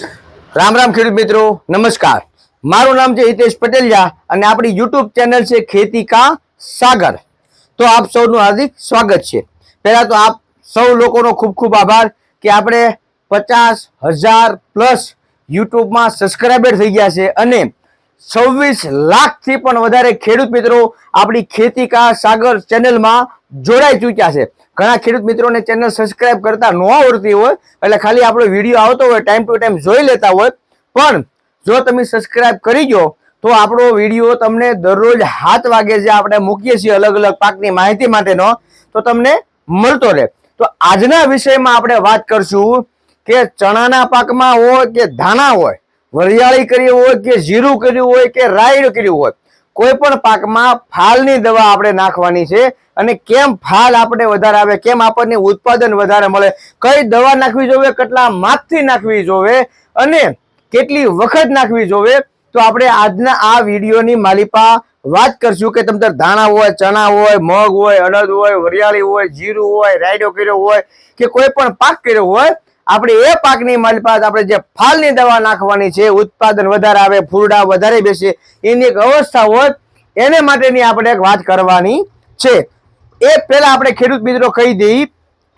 રામ રામ ખેડૂત મિત્રો, નમસ્કાર. મારું નામ છે હિતેશ પટેલિયા અને આપણી યુટ્યુબ ચેનલ છે ખેતી કા સાગર. તો આપ સૌનું હાર્દિક સ્વાગત છે. પહેલાં તો આપ સૌ લોકોનો ખૂબ ખૂબ આભાર કે આપણે પચાસ હજાર પ્લસ યુટ્યુબમાં સબસ્ક્રાઈબર થઈ ગયા છે અને છવ્વીસ લાખથી પણ વધારે ખેડૂત મિત્રો આપણી ખેતી કા સાગર ચેનલમાં જોડાઈ ચૂક્યા છે. ઘણા ખેડૂત મિત્રોને ચેનલ સબસ્ક્રાઇબ કરતા ન આવડતી હોય, એટલે ખાલી આપણો વીડિયો આવતો હોય ટાઈમ ટુ ટાઈમ જોઈ લેતા હોય. પણ જો તમે સબસ્ક્રાઇબ કરી દો તો આપણો વીડિયો તમને દરરોજ હાથ વાગે જે આપણે મૂકીએ છીએ અલગ અલગ પાકની માહિતી માટેનો, તો તમને મળતો રહે. તો આજના વિષયમાં આપણે વાત કરશું કે ચણાના પાકમાં હોય કે ધાણા હોય, વરિયાળી કરી હોય કે જીરું કર્યું હોય કે રાયડ કર્યું હોય કોઈ પણ પાકમાં ફાલની દવા આપણે નાખવાની છે અને કેમ ફાલ આપણે વધારે આવે, કેમ આપણને ઉત્પાદન વધારે મળે, કઈ દવા નાખવી જોવે, કેટલા માપથી નાખવી જોવે અને કેટલી વખત નાખવી જોવે, તો આપણે આજના આ વિડીયોની માલિપા વાત કરશું કે તમ ધાણા હોય, ચણા હોય, મગ હોય, અડદ હોય, વરિયાળી હોય, જીરું હોય, રાયડો કર્યો હોય કે કોઈ પણ પાક કર્યો હોય આપણે એ પાકની માલિપાત, આપણે જે ફાલની દવા નાખવાની છે, ઉત્પાદન વધારે આવે, ફૂરડા વધારે બેસે, એની એક અવસ્થા હોય એને માટેની આપણે એક વાત કરવાની છે. એ પહેલાં આપણે ખેડૂત મિત્રો કહી દઈએ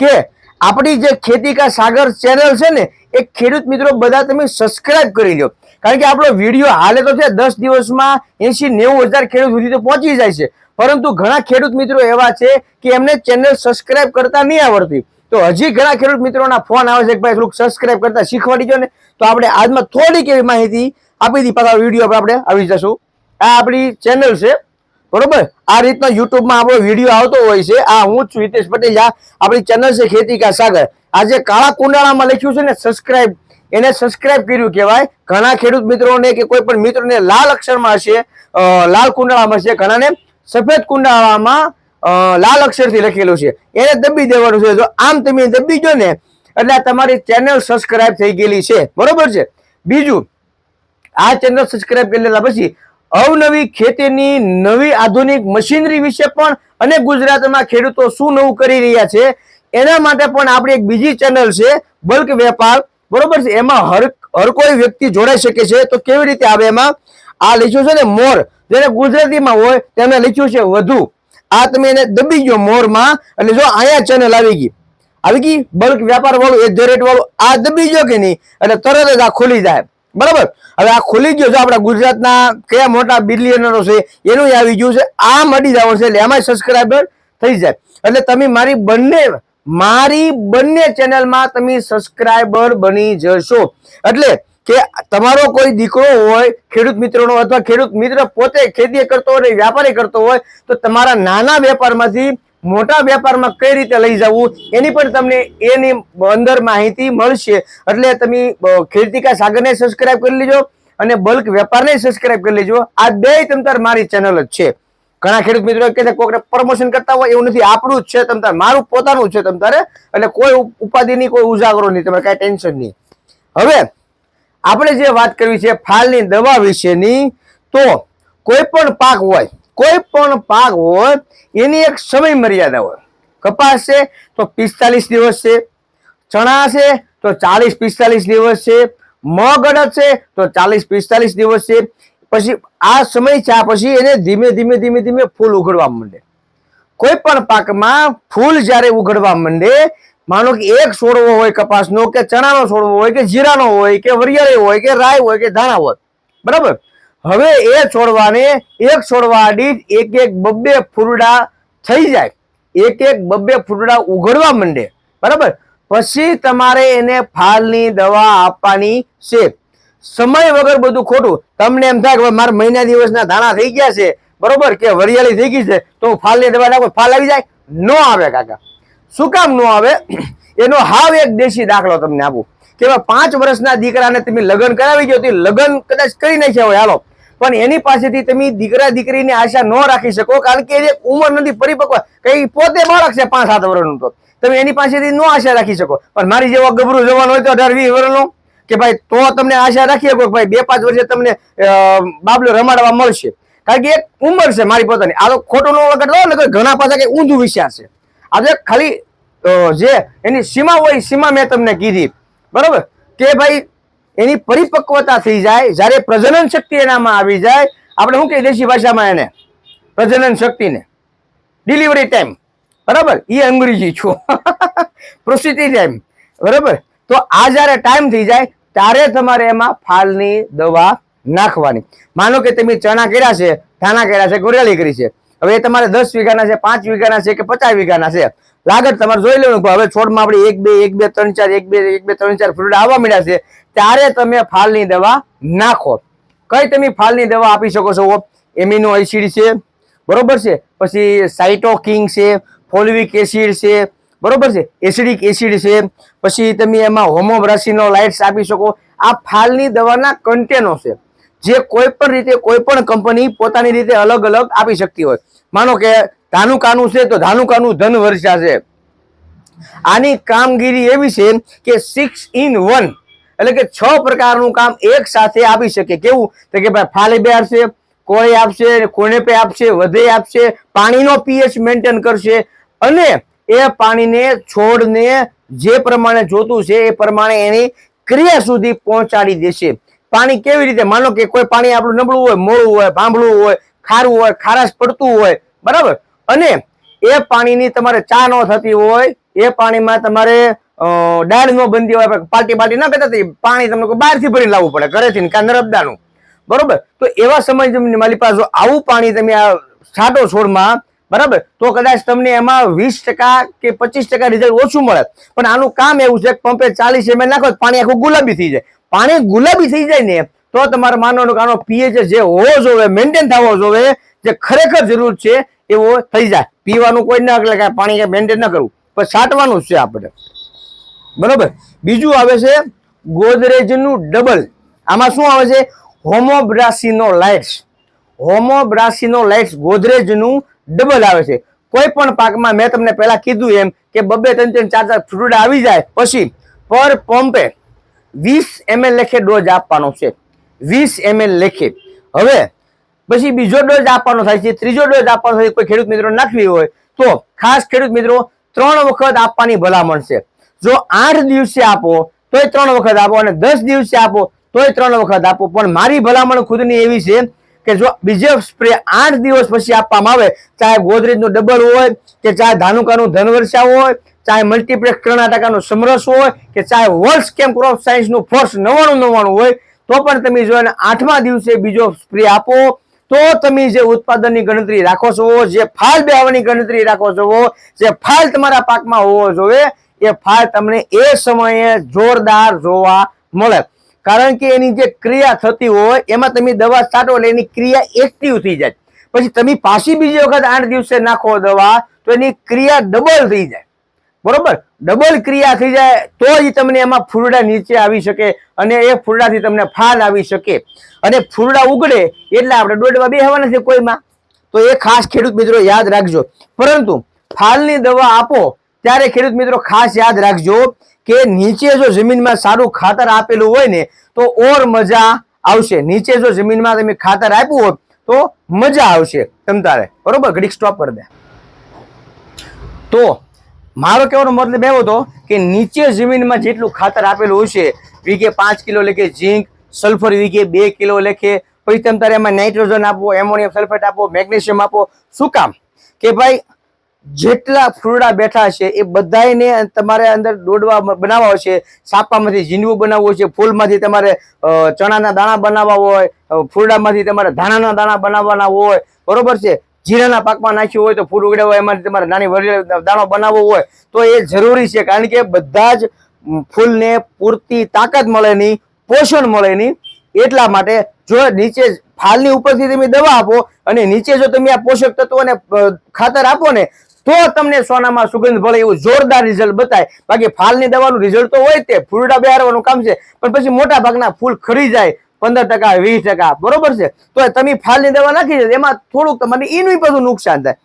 કે આપણી જે ખેતી કા સાગર ચેનલ છે ને, એ ખેડૂત મિત્રો બધા તમે સબસ્ક્રાઇબ કરી લો કારણ કે આપણો વીડિયો હાલે તો છે, દસ દિવસમાં એસી નેવું હજાર ખેડૂત સુધી તો પહોંચી જાય છે. પરંતુ ઘણા ખેડૂત મિત્રો એવા છે કે એમને ચેનલ સબસ્ક્રાઇબ કરતા નહીં આવડતી. તો હજી ઘણા ખેડૂત મિત્રોના ફોન આવે છે કે ભાઈ થોડુંક સબસ્ક્રાઇબ કરતા શીખવાડી ને, તો આપણે આજમાં થોડીક એવી માહિતી આપી દી પાછા વીડિયો આપણે આવી જશું. આ આપણી ચેનલ છે, બરોબર? આ રીતના યુટ્યુબમાં આપણો વીડિયો આવતો હોય છે. આ હું છું હિતેશ પટેલ, આ આપણી ચેનલ છે ખેતી કા સાગર. આ જે કાળા કુંડાળામાં લખ્યું છે ને સબસ્ક્રાઇબ એને સબસ્ક્રાઇબ કર્યું કહેવાય. ઘણા ખેડૂત મિત્રોને કે કોઈ પણ મિત્રોને લાલ અક્ષરમાં હશે લાલ કુંડાળામાં હશે, ઘણાને સફેદ કુંડાળામાં લાલ અક્ષરથી લખેલું છે. એને દબી દેવાનું છે. જો આમ તમે દબી જો ને, એટલે તમારી ચેનલ સબસ્ક્રાઇબ થઈ ગયેલી છે. બરોબર છે? બીજું, આ ચેનલ સબસ્ક્રાઇબ કરી લીધા પછી, અવનવી ખેતીની નવી આધુનિક મશીનરી વિશે પણ અને ગુજરાતમાં ખેડૂતો શું નવું કરી રહ્યા છે, એના માટે પણ આપણી એક બીજી ચેનલ છે, બલ્ક વેપાર. બરોબર છે? એમાં હર હર કોઈ વ્યક્તિ જોડાઈ શકે છે. તો કેવી રીતે આવે એમાં? આ લખ્યું છે ને, મોર. જેને ગુજરાતીમાં હોય તેને લખ્યું છે વધુ. આ તમે એને દબી ગયો મોરમાં. એટલે જો અહીંયા ચેનલ આવી ગઈ. આવી ગઈ? બલ્ક વ્યાપાર વાળું એ ધ રેટ વાળું, આ દબી ગયો કે નહીં? એટલે તરત જ આ ખુલી જાય. બરાબર? હવે આ ખુલી ગયો છે આપણા ગુજરાતના કયા મોટા બિલિયનરો છે, એનું આવી ગયું છે. આ મળી જવાનું છે, એટલે એમાં સબસ્ક્રાઈબર થઈ જાય. એટલે તમે મારી બંને મારી બંને ચેનલમાં તમે સબસ્ક્રાઈબર બની જશો. એટલે કે તમારો કોઈ દીકરો હોય, ખેડૂત મિત્રનો અથવા ખેડૂત મિત્ર પોતે ખેતી કરતો હોય વ્યાપારી કરતો હોય, તો તમારા નાના વેપારમાંથી મોટા વેપારમાં કઈ રીતે લઈ જવું, એની પણ તમને એની અંદર માહિતી મળશે. એટલે તમે ખેડતીકા સાગરને સબસ્ક્રાઇબ કરી લેજો અને બલ્ક વેપારને સબસ્ક્રાઇબ કરી લેજો. આ બે તમતાર મારી ચેનલ જ છે. ઘણા ખેડૂત મિત્રો કે છે પ્રમોશન કરતા હોય એવું નથી, આપણું જ છે તમતાર મારું પોતાનું છે તમતારે એટલે કોઈ ઉપ- ઉપાધિની કોઈ ઉજાગરો નહીં, તમારે કાંઈ ટેન્શન નહીં. હવે આપણે જે વાત કરવી છે ફાલની દવા વિશેની, તો કોઈ પણ પાક હોય કોઈ પણ પાક હોય એની એક સમય મર્યાદા હોય. કપાસ છે તો પિસ્તાલીસ દિવસ છે, ચણા છે તો ચાલીસ પિસ્તાલીસ દિવસ છે, મગ છે તો ચાલીસ પિસ્તાલીસ દિવસ છે. પછી આ સમય છે પછી એને ધીમે ધીમે ધીમે ધીમે ફૂલ ઉઘડવા માંડે. કોઈ પણ પાકમાં ફૂલ જ્યારે ઉઘડવા માંડે માનો કે એક છોડવો હોય, કપાસનો કે ચણાનો છોડવો હોય, કે જીરાનો હોય, કે વરિયાળી હોય, કે રાય હોય, કે ધાણા હોય. બરાબર? હવે એ છોડવાને એક છોડવા દીઠ એક એક બબ્બે ફૂરડા થઈ જાય. એક એક બબ્બે ફૂરડા ઉઘડવા માંડે. બરાબર? પછી તમારે એને ફાલની દવા આપવાની છે. સમય વગર બધું ખોટું. તમને એમ થાય કે મારા મહિના દિવસના દાણા થઈ ગયા છે. બરોબર? કે વરિયાળી થઈ ગઈ છે. તો હું ફાલની દવા નાખું, ફાલ આવી જાય? ન આવે કાકા. શું કામ ન આવે? એનો હાવ એક દેશી દાખલો તમને આપું. કે પાંચ વર્ષના દીકરાને તમે લગ્ન કરાવી ગયો, તો લગ્ન કદાચ કરી નાખ્યા હોય, હાલો. પણ એની પાસેથી તમે દીકરા દીકરીની આશા ન રાખી શકો, કારણ કે એ ઉંમર નથી પરિપક્વ. કઈ પોતે બાળક છે પાંચ સાત વર્ષનું તો. તમે એની પાસેથી ન આશા રાખી શકો. પણ મારી જેવો ગભરું જવાનું હોય તો અઢાર વીસ વર્ષનો, કે ભાઈ, તો તમને આશા રાખી શકો કે ભાઈ, બે પાંચ વર્ષે તમને બાબલો રમાડવા મળશે. કારણ કે એક ઉંમર છે મારી પોતાની. આ તો ખોટું ન વગર ઘણા પાછા કઈ ઊંધું વિચાર છે. આજે ખાલી જે એની સીમા હોય સીમા મેં તમને કીધી. બરોબર? કે ભાઈ, એની પરિપક્વતા થઈ જાય, જ્યારે પ્રજનન શક્તિ એનામાં આવી જાય, આપણે શું કહીએ દેશી ભાષામાં એને? પ્રજનન શક્તિને. ડિલિવરી ટાઈમ બરાબર? એ અંગ્રેજી છું. પ્રોસિટી ટાઈમ બરાબર? તો આ જ્યારે ટાઈમ થઈ જાય, ત્યારે તમારે એમાં ફાલની દવા નાખવાની. માનો કે તમે ચણા કર્યા છે, ધાણા કર્યા છે ગોરેલી કરી છે. હવે એ તમારે દસ વીઘાના છે, પાંચ વીઘાના છે કે પચાસ વીઘાના છે? લાગત તમારે જોઈ લેવાનું હવે છોડમાં આપણે એક, બે એક, બે, ત્રણ, ચાર, એક, બે એક, બે, ત્રણ, ચાર ફ્રૂટ આવવા મળ્યા છે, ત્યારે તમે ફાલની દવા નાખો. કઈ તમે ફાલની દવા આપી શકો છો? એમિનો એસિડ છે, બરોબર છે? પછી સાઇટોકિંગ છે, ફોલ્વિક એસિડ છે, બરોબર છે? એસિડિક એસિડ છે, પછી તમે એમાં હોમોબ્રાસિનો લાઇટ્સ આપી શકો. આ ફાલની દવાના કન્ટેનો છે. જે કોઈ પણ રીતે, કોઈ પણ કંપની પોતાની રીતે અલગ અલગ આપી શકતી હોય. માનો કે ધાનુકાનું છે તો ધાનુકાનું ધન વર્ષા છે. આની કામગીરી એવી છે કે સિક્સ ઇન વન એટલે કે છ પ્રકારનું કામ એક સાથે આપી શકે. કેવું? તો કે ભાઈ ફાલે બે આપશે કોળે આપશે, કોને પે આપશે, વધે આપશે, પાણીનો પીએચ મેન્ટેન કરશે. અને એ પાણીને છોડને જે પ્રમાણે જોતું છે એ પ્રમાણે એની ક્રિયા સુધી પહોંચાડી દેશે. પાણી કેવી રીતે? માનો કે કોઈ પાણી આપણું નબળું હોય મોળું હોય, ભાંભળું હોય, ખારું હોય, ખારાશ પડતું હોય, બરાબર? અને એ પાણીની તમારે ચા ન થતી હોય, એ પાણીમાં તમારે ડાળ ન બનતી હોય પાલટી પાલટી ના કરતા પાણી તમને બહારથી ભરીને લાવવું પડે, ઘરેથી કાં નરબદાનું બરોબર? તો એવા સમય મારી પાસે આવું પાણી તમે આ છાંટો છોડમાં, બરાબર? તો કદાચ તમને એમાં વીસ ટકા કે પચીસ ટકા રિઝલ્ટ ઓછું મળે. પણ આનું કામ એવું છે પંપે ચાલીસ એમએલ નાખો પાણી આખું ગુલાબી થઈ જાય. પાણી ગુલાબી થઈ જાય ને, તો તમારે માનવાનું કાનો પીએચ જે હોવો જોવે મેન્ટેન થવો જોવે જે ખરેખર જરૂર છે, એવો થઈ જાય. પીવાનું કોઈ ના એટલે કાંઈ પાણી મેન્ટેન ન કરવું. પણ છાંટવાનું છે આપણે. બરોબર? બીજું આવે છે ગોદરેજનું ડબલ આમાં શું આવે છે? Homobrassinolide. હોમોબ્રાસિનો લાઇટ્સ ગોદરેજનું ડબલ આવે છે. કોઈ પણ પાકમાં મેં તમને પહેલાં કીધું એમ કે બબ્બે ત્રણ ત્રણ ચાર ચાર ફ્રૂટ આવી જાય પછી પર પંપે વીસ એમએલ લેખે ડોઝ આપવાનો છે. વીસ એમએલ લેખે. હવે, પછી બીજો ડોઝ આપવાનો થાય છે, ત્રીજો ડોઝ આપવાનો થાય કોઈ ખેડૂત મિત્રો નાખવી હોય, તો ખાસ ખેડૂત મિત્રો ત્રણ વખત આપવાની ભલામણ છે. જો આઠ દિવસે આપો, તોય ત્રણ વખત આપો અને દસ દિવસે આપો, તોય ત્રણ વખત આપો. પણ મારી ભલામણ ખુદની એવી છે કે જો બીજો સ્પ્રે આઠ દિવસ પછી આપવામાં આવે, ચાહે ગોદરેજનું ડબલ હોય, કે ચાહે ધાનુકાનું ધનવર્ષા હોય, ચાહે મલ્ટીપ્લેક્સ કર્ણાટકાનું સમરસ હોય, કે ચાહે વર્લ્ડ કેમ ક્રોપ સાયન્સનું ફર્સ્ટ નવાણું નવાણું હોય, તો પણ તમે જો એને આઠમા દિવસે બીજો સ્પ્રે આપો, તો તમે જે ઉત્પાદનની ગણતરી રાખો છો, જે ફાલ બેહવાની ગણતરી રાખો છો, જે ફાલ તમારા પાકમાં હોવો જોઈએ, એ ફાલ તમને એ સમયે જોરદાર જોવા મળે. કારણ કે એની જે ક્રિયા થતી હોય, એમાં તમે દવા છાંટો એટલે એની ક્રિયા એક્ટિવ થઈ જાય. પછી તમે પાછી બીજી વખત આઠ દિવસે નાખો દવા, તો એની ક્રિયા ડબલ થઈ જાય. બરોબર? ડબલ ક્રિયા થઈ જાય, તો જ તમને એમાં ફૂરડા નીચે આવી શકે અને એ ફૂરડાથી તમને ફાલ આવી શકે. અને ફૂરડા ઉગડે એટલે આપણે દોડવા બેહવાના નથી કોઈમાં? તો એ ખાસ ખેડૂત મિત્રો યાદ રાખજો. પરંતુ ફાલની દવા આપો ત્યારે ખેડૂત મિત્રો ખાસ યાદ રાખજો કે નીચે જો જમીનમાં સારું ખાતર આપેલું હોય ને, તો ઓર મજા આવશે. નીચે જો જમીનમાં તમે ખાતર આપ્યું હોય તો મજા આવશે તમ તારે. બરોબર? ઘડીક સ્ટોપ કરી દે. તો મારો કહેવાનો મતલબ એવો હતો કે નીચે જમીનમાં જેટલું ખાતર આપેલું હશે વીઘે પાંચ કિલો લેખે ઝીંક, સલ્ફર વીઘે બે કિલો લેખે, પછી તમે એમાં નાઇટ્રોજન આપો એમોનિયમ સલ્ફેટ આપો મેગ્નેશિયમ આપો શું કામ? કે ભાઈ જેટલા ફૂરડા બેઠા છે એ બધાયને તમારે અંદર દોડવા બનાવવા છે. સાપામાંથી ઝીંડવું બનાવવું છે ફૂલમાંથી તમારે ચણાના દાણા બનાવવા હોય અ, ફૂરડામાંથી તમારે ધાણાના દાણા બનાવવાના હોય બરોબર છે? જીરાના પાકમાં નાખ્યું હોય તો ફૂલ ઉગડ્યા હોય એમાંથી તમારે નાની વરી દાણો બનાવવો હોય તો એ જરૂરી છે કારણ કે બધા જ ફૂલને પૂરતી તાકાત મળે નહીં પોષણ મળે નહીં એટલા માટે જો નીચે ફાલની ઉપરથી તમે દવા આપો અને નીચે જો તમે આ પોષક તત્વોને ખાતર આપો ને તો તમને સોનામાં સુગંધ ભળે એવું જોરદાર રિઝલ્ટ બતાય. બાકી ફાલની દવાનું રિઝલ્ટ તો હોય તે, ફૂલડા બેહારવાનું કામ છે, પણ પછી મોટા ભાગના ફૂલ ખરી જાય, પંદર ટકા, વીસ ટકા, બરોબર છે? તો તમે ફાલની દવા નાખી છે એમાં થોડુંક તમારે એનું બધું નુકસાન થાય.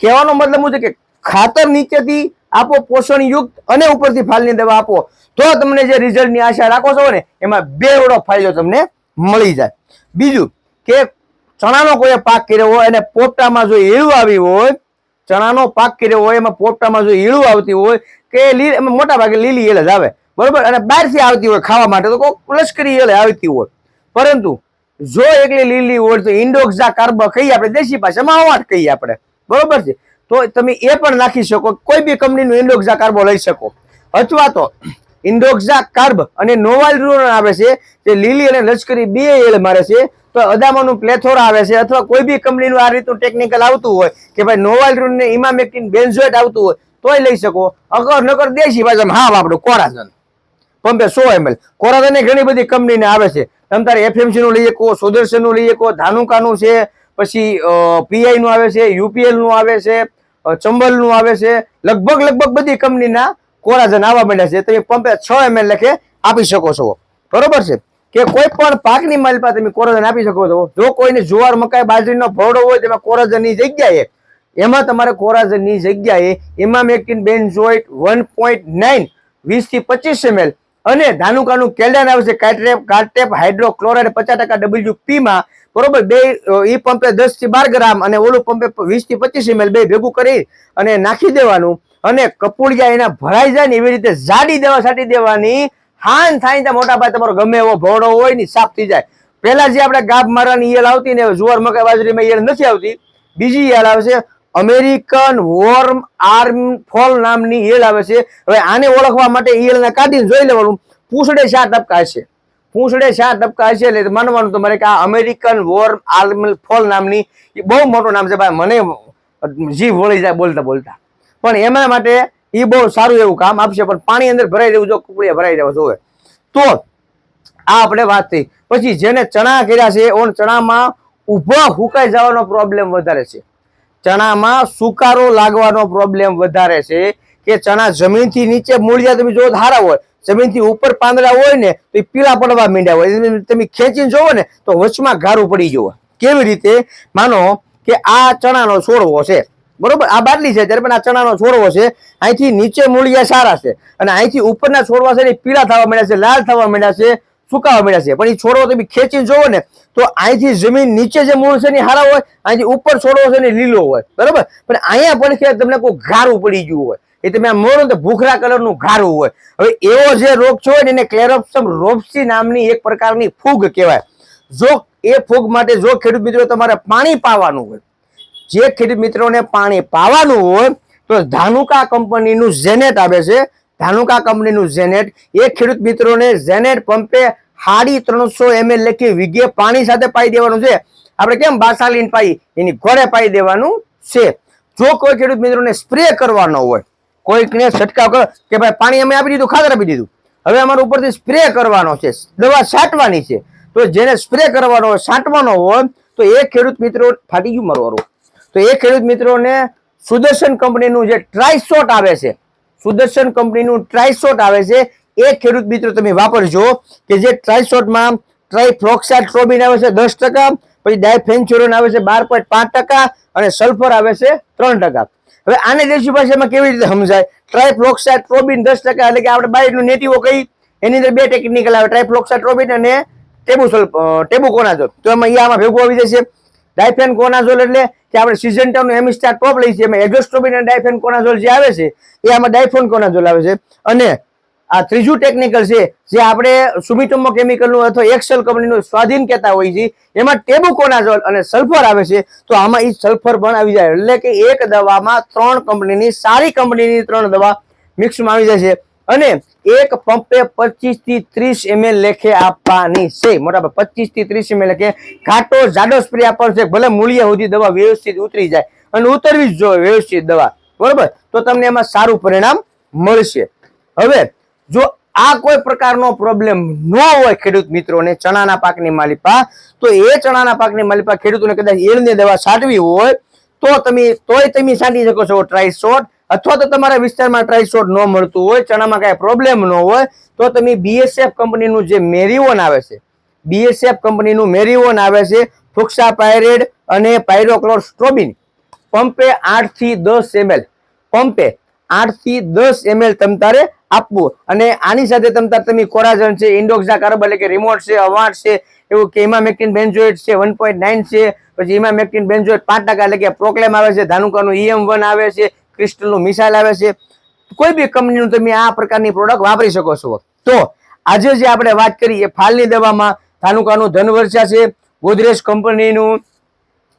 કહેવાનો મતલબ શું છે કે ખાતર નીચેથી આપો, પોષણયુક્ત અને ઉપરથી ફાલની દવા આપો. તો તમને જે રિઝલ્ટની આશા રાખો છો ને, એમાં બેવડો ફાયદો તમને મળી જાય. બીજું કે ચણાનો કોઈ પાક કર્યો હોય અને પોપટામાં જો એવું આવી હોય ચણાનો પાક કર્યો હોય, એમાં પોપટામાં જો ઈળું આવતી હોય, કે લીલી એમાં મોટા ભાગે લીલી એલ જ આવે. બરોબર? અને બહારથી આવતી હોય ખાવા માટે તો કોઈ લશ્કરી એલ આવતી હોય. પરંતુ જો એકલી લીલી હોય તો ઇન્ડોક્ઝા, કાર્બ કહીએ આપણે, દેશી ભાષામાં અવાટ કહીએ આપણે. બરોબર છે? તો તમે એ પણ નાખી શકો. કોઈ બી કંપનીનું ઇન્ડોક્ઝા કાર્બો લઈ શકો. અથવા તો ઇન્ડોક્ઝા કાર્બ અને નોવાલ રૂન આવે છે, જે લીલી અને લશ્કરી બે એલ મારે છે, તો અદામાનું પ્લેથોરા આવે છે અથવા કોઈ બી કંપનીનું આ રીતનું ટેકનિકલ આવતું હોય કે ભાઈ નોવાલ રૂન ને ઇમામેક્ટિન બેન્ઝોઇટ આવતું હોય, તોય લઈ શકો. અગર નગર દેશી ભાષામાં, હા આપણું કોરાઝન પંપે સો એમએલ. કોરાઝન ઘણી બધી કંપનીને આવે છે. તમે તારે એફએમસીનું લઈ શકો સુદર્શનનું લઈ શકો, ધાનુકાનું છે, પછી પીઆઈનું આવે છે, યુપીએલનું આવે છે ચંબલનું આવે છે. લગભગ લગભગ બધી કંપનીના કોરાઝન આવવા માંડ્યા છે તમે પંપે છ એમએલ લખે આપી શકો છો. બરોબર છે? કે કોઈ પણ પાકની પાસે તમે કોરાજન આપી શકો છો. જો કોઈને જુવાર મકાઈ, બાજરીનો ભરડો હોય, તેમાં કોરાજનની જગ્યાએ, એમાં તમારે કોરાજનની જગ્યાએ એમાં emamectin benzoate one point nine વીસથી પચીસ એમએલ અને ધાનુકાનું કેલ્ડાન આવે છે, કાઇટ્રેપ, કાર્ટેપ, હાઇડ્રોક્લોરાઇડ પચાસ ટકા ડબલ્યુપીમાં બરોબર, બે ઈ પંપે દસથી બાર ગ્રામ અને ઓલું પંપે વીસથી પચીસ એમએલ બે ભેગું કરી અને નાખી દેવાનું. અને કપૂળિયા એના ભરાઈ જાય ને એવી રીતે જાડી દેવા સાટી દેવાની. હાન થાય ત્યાં મોટા ભાઈ તમારો ગમે એવો ભોળો હોય ને સાફ થઈ જાય. પેલા જે આપણે ગાભ મારવાની ઈયળ આવતી ને જુવાર મકાઈ બાજરીમાં ઈયળ નથી આવતી. બીજી ઈયળ આવે છે અમેરિકન વોર્મ આર્મ ફોલ નામની ઈયળ આવે છે. હવે આને ઓળખવા માટે ઈયળને કાઢીને જોઈ લેવાનું. પૂંછડે શા ટપકાય છે? પૂંછડે શા ટપકાય છે? એટલે માનવાનું તમારે કે આ અમેરિકન વોર્મ આર્મ ફોલ નામની બહુ મોટું નામ છે. ભાઈ મને જીભ વળી જાય બોલતા બોલતા. પણ એના માટે એ બહુ સારું એવું કામ આપશે, પણ પાણી અંદર ભરાઈ દેવું જો કુકડીએ ભરાઈ રહેવા જોવે. તો આ આપણે વાત થઈ. પછી જેને ચણા કર્યા છે, ઓન ચણામાં ઊભા હુકાઈ જવાનો પ્રોબ્લેમ વધારે છે. ચણામાં સુકારો લાગવાનો પ્રોબ્લેમ વધારે છે કે ચણા જમીનથી નીચે મૂળિયા તમે જો હારા હોય, જમીનથી ઉપર પાંદડા હોય ને, તો એ પીળા પડવા માંડ્યા હોય. તમે ખેંચીને જોવો ને, તો વચમાં ગારું પડી જવું કેવી રીતે? માનો કે આ ચણાનો છોડવો છે. બરોબર? આ બાટલી છે ત્યારે પણ આ ચણાનો છોડવો છે, અહીંથી નીચે મૂળિયા સારા છે. અને અહીંથી ઉપરના છોડવા છે એ પીળા થવા માંડ્યા છે, લાલ થવા માંડ્યા છે, સુકાવા માંડ્યા છે. પણ એ છોડવો તમે ખેંચીને જોવો ને, તો અહીંથી જમીન નીચે જે મૂળ છે ને હારા હોય, અહીંથી ઉપર છોડવો છે ને લીલો હોય. બરોબર? પણ અહીંયા પણ કે તમને કોઈ ઘારું પડી ગયું હોય. એ તમે આમ મોડો તો ભૂખરા કલરનું ઘારું હોય. હવે એવો જે રોગ છે ને, એને ક્લેરોપ્સમ રોપ્સી નામની એક પ્રકારની ફૂગ કહેવાય. જો એ ફૂગ માટે જો ખેડૂત મિત્રો તમારે પાણી પાવાનું હોય જે ખેડૂત મિત્રોને પાણી પાવાનું હોય તો ધાનુકા કંપનીનું ઝેનેટ આવે છે. ધાનુકા કંપનીનું ઝેનેટ, એ ખેડૂત મિત્રોને ઝેનેટ પંપે હાડી ત્રણસો એમએલ લખી વીઘે પાણી સાથે પાઈ દેવાનું છે. આપણે કેમ બાસાલીન પાઈ? એની ઘોડે પાઈ દેવાનું છે. જો કોઈ ખેડૂત મિત્રોને સ્પ્રે કરવાનો હોય, કોઈકને છંટકાવ કરો કે ભાઈ પાણી અમે આપી દીધું, ખાતર આપી દીધું. હવે અમારે ઉપરથી સ્પ્રે કરવાનો છે. દવા છાંટવાની છે. તો જેને સ્પ્રે કરવાનો હોય, છાંટવાનો હોય, તો એ ખેડૂત મિત્રો ફાટી ગયું મારું તો એ ખેડૂત મિત્રોને સુદર્શન કંપનીનું જે ટ્રાયસોટ આવે છે, સુદર્શન કંપનીનું ટ્રાયસોટ આવે છે, એ ખેડૂત મિત્રો તમે વાપરજો કે જે ટ્રાયસોટમાં ટ્રાયફ્લોક્સાઇડ ટ્રોબિન આવે છે દસ ટકા, પછી ડાયફેન્ચુરોન આવે છે બાર પોઈન્ટ પાંચ ટકા અને સલ્ફર આવે છે ત્રણ ટકા. હવે આને દેશી ભાષામાં કેવી રીતે સમજાય? ટ્રાયફ્લોક્સાઇડ ટ્રોબિન દસ ટકા એટલે કે આપણે બાયનું નેટિવો કહી, એની અંદર બે ટેકનિકલ આવે ટ્રાયફ્લોક્સાઇડ ટ્રોબિન અને ટેબુ સલ્ફ ટેબુ કોનાઝોલ તો એમાં એ આમાં ભેગું આવી જશે. ડાયફેન કોનાઝોલ એટલે કે આપણે સિઝન્ટાનું હેમિસ્ટાર ટોપ લઈ છીએ. એમાં એગોસ્ટ્રોબિન અને ડાયફેન કોનાઝોલ જે આવે છે, એ આમાં ડાયફોન કોનાઝોલ આવે છે. અને આ ત્રીજું ટેકનિકલ છે, જે આપણે સુમિટોમો કેમિકલનું અથવા એક્સેલ કંપનીનું સ્વાધીન કહેતા હોઈએ છીએ, એમાં ટેબુકોનાઝોલ અને સલ્ફર આવે છે. તો આમાં એ સલ્ફર પણ આવી જાય. એટલે કે એક દવામાં ત્રણ કંપનીની સારી કંપનીની ત્રણ દવા મિક્સમાં આવી જાય છે. અને એક પંપે પચીસથી ત્રીસ એમએલ લેખે આપવાની છે. મોટા પચીસથી ત્રીસ એમએલ લેખે. ઘાટો જાડો સ્પ્રે આપવાનો છે. ભલે મૂળિયા સુધી દવા વ્યવસ્થિત ઉતરી જાય અને ઉતરવી જ જોઈએ વ્યવસ્થિત દવા. બરોબર? તો તમને એમાં સારું પરિણામ મળશે. હવે, જો આ કોઈ પ્રકારનો પ્રોબ્લેમ ન હોય ખેડૂત મિત્રોને, ચણાના પાકની માલિપા, તો એ ચણાના પાકની માલિપા ખેડૂતોને કદાચ ઈળની દવા છાંટવી હોય, તો તમે, તોય તમે છાંટી શકો છો. ટ્રાયસોટ અથવા તો તમારા વિસ્તારમાં ટ્રાયસોટ ન મળતું હોય, ચણામાં કાંઈ પ્રોબ્લેમ ન હોય, તો તમે બીએસએફ કંપનીનું જે મેરીઓન આવે છે બીએસએફ કંપનીનું મેરીઓન આવે છે ફુક્સા પાયરેડ અને પાયરોક્લોર સ્ટ્રોબિન. પંપે આઠથી દસ એમએલ પંપે આઠથી દસ એમએલ તમ તારે આપવું. અને આની સાથે તમ તાર તમે કોરાજન છે, ઇન્ડોક્ઝા કાર્બ એટલે કે રિમોટ છે અવાર્ડ છે, એવું કે ઇમામેક્ટિન બેન્ઝોઇટ છે, વન પોઈન્ટ નાઇન છે, પછી ઇમામેક્ટિન બેન્ઝોઇટ પાંચ ટકા એટલે કે પ્રોક્લેમ આવે છે, ધાનુકાનું ઈએમ વન આવે છે ક્રિસ્ટલનું મિસાઇલ આવે છે. કોઈ બી કંપનીનું તમે આ પ્રકારની પ્રોડક્ટ વાપરી શકો છો. તો આજે જે આપણે વાત કરી એ ફાલની દવામાં ધાનુકાનું ધનવર્ષા છે, ગોદરેજ કંપનીનું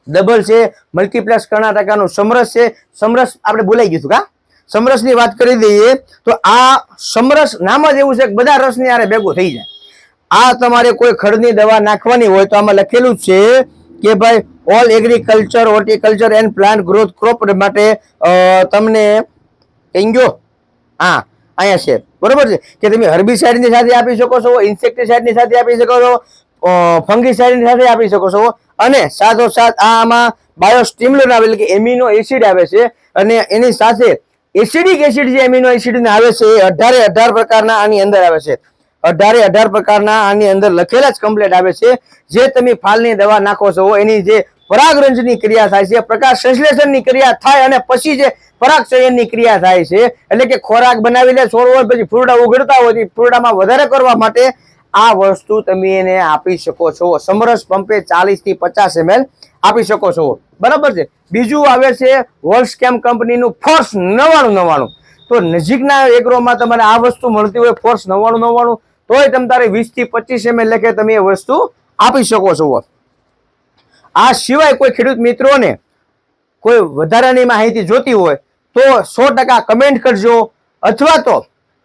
ડબલ છે, મલ્ટીપ્લેક્સ કર્ણાટકાનું સમરસ છે. સમરસ આપણે બોલાઈ ગયું હતું કા? સમરસની વાત કરી દઈએ તો આ સમરસ નામ જ એવું છે કે બધા રસની આરે ભેગું થઈ જાય. આ તમારે કોઈ ખડની દવા નાખવાની હોય તો આમાં લખેલું છે કે ભાઈ all agriculture horticulture and plant growth crop માટે તમને કહી ગયો? હા, અહીંયા છે. બરોબર છે? કે તમે હર્બિસાઇડની સાથે આપી શકો છો ઇન્સેક્ટિસાઇડની સાથે આપી શકો છો ફંગીસાઇડની સાથે આપી શકો છો. અને સાથોસાથ આ આમાં બાયોસ્ટિમ્યુલન આવે, એટલે કે એમિનો એસિડ આવે છે. અને એની સાથે એસિડિક એસિડ જે એમિનો એસિડ આવે છે, એ અઢારે અઢાર પ્રકારના આની અંદર આવે છે. અઢારે અઢાર પ્રકારના આની અંદર લખેલા જ કમ્પ્લેટ આવે છે. જે તમે ફાલની દવા નાખો છો, એની જે પરાગરંજની ક્રિયા થાય છે, પ્રકાશ સંશ્લેષણની ક્રિયા થાય અને પછી જે પરાગચયનની ક્રિયા થાય છે. એટલે કે ખોરાક બનાવી લે હોય પછી ફૂરડા ઉગડતા હોય ફૂરડામાં વધારે કરવા માટે આ વસ્તુ તમે એને આપી શકો છો. સમરસ પંપે ચાલીસથી પચાસ એમએલ આપી શકો છો. બરાબર છે? બીજું આવે છે વોલ્સકેમ કંપનીનું ફોર્સ નવાણું નવાણું. તો નજીકના એગ્રોમાં તમારે આ વસ્તુ મળતી હોય ફોર્સ નવ્વાણું નવ્વાણું, તોય તમે તારે વીસથી પચીસ એમ લેખે તમે એ વસ્તુ આપી શકો છો. આ સિવાય કોઈ ખેડૂત મિત્રોને કોઈ વધારાની માહિતી જોતી હોય તો સો ટકા કમેન્ટ કરજો. અથવા તો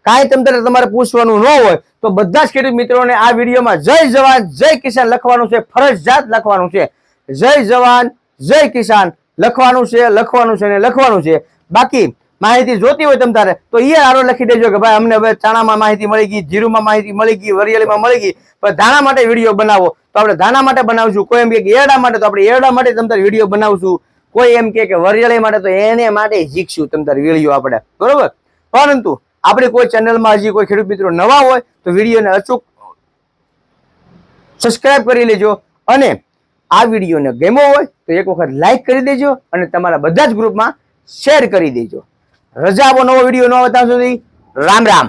કાંઈ તમને તમારે પૂછવાનું ન હોય તો બધા જ ખેડૂત મિત્રોને આ વિડીયોમાં જય જવાન, જય કિસાન લખવાનું છે, ફરજિયાત લખવાનું છે. જય જવાન, જય કિસાન લખવાનું છે લખવાનું છે ને લખવાનું છે. બાકી માહિતી જોતી હોય તમ તારે, તો એ આરો લખી દેજો કે ભાઈ અમને હવે ચાણામાં માહિતી મળી ગઈ, જીરુમાં માહિતી મળી ગઈ વરિયાળીમાં મળી ગઈ પણ ધાણા માટે વીડિયો બનાવો. તો આપણે ધાણા માટે બનાવશું, કોઈ એમ કે એરડા માટે, તો આપણે એરડા માટે તમ તારે વીડિયો બનાવશું. કોઈ એમ કે વરિયાળી માટે, તો એને માટે શીખશું તમ તારે વીડિયો આપણે. બરોબર? પરંતુ આપણી કોઈ ચેનલમાં હજી કોઈ ખેડૂત મિત્રો નવા હોય, તો વિડીયોને અચૂક સબસ્ક્રાઇબ કરી લેજો. અને આ વિડીયોને ગમ્યો હોય, તો એક વખત લાઈક કરી દેજો અને તમારા બધા જ ગ્રુપમાં શેર કરી દેજો. રજા આપો નવો વીડિયો ન આવતા સુધી રામ રામ.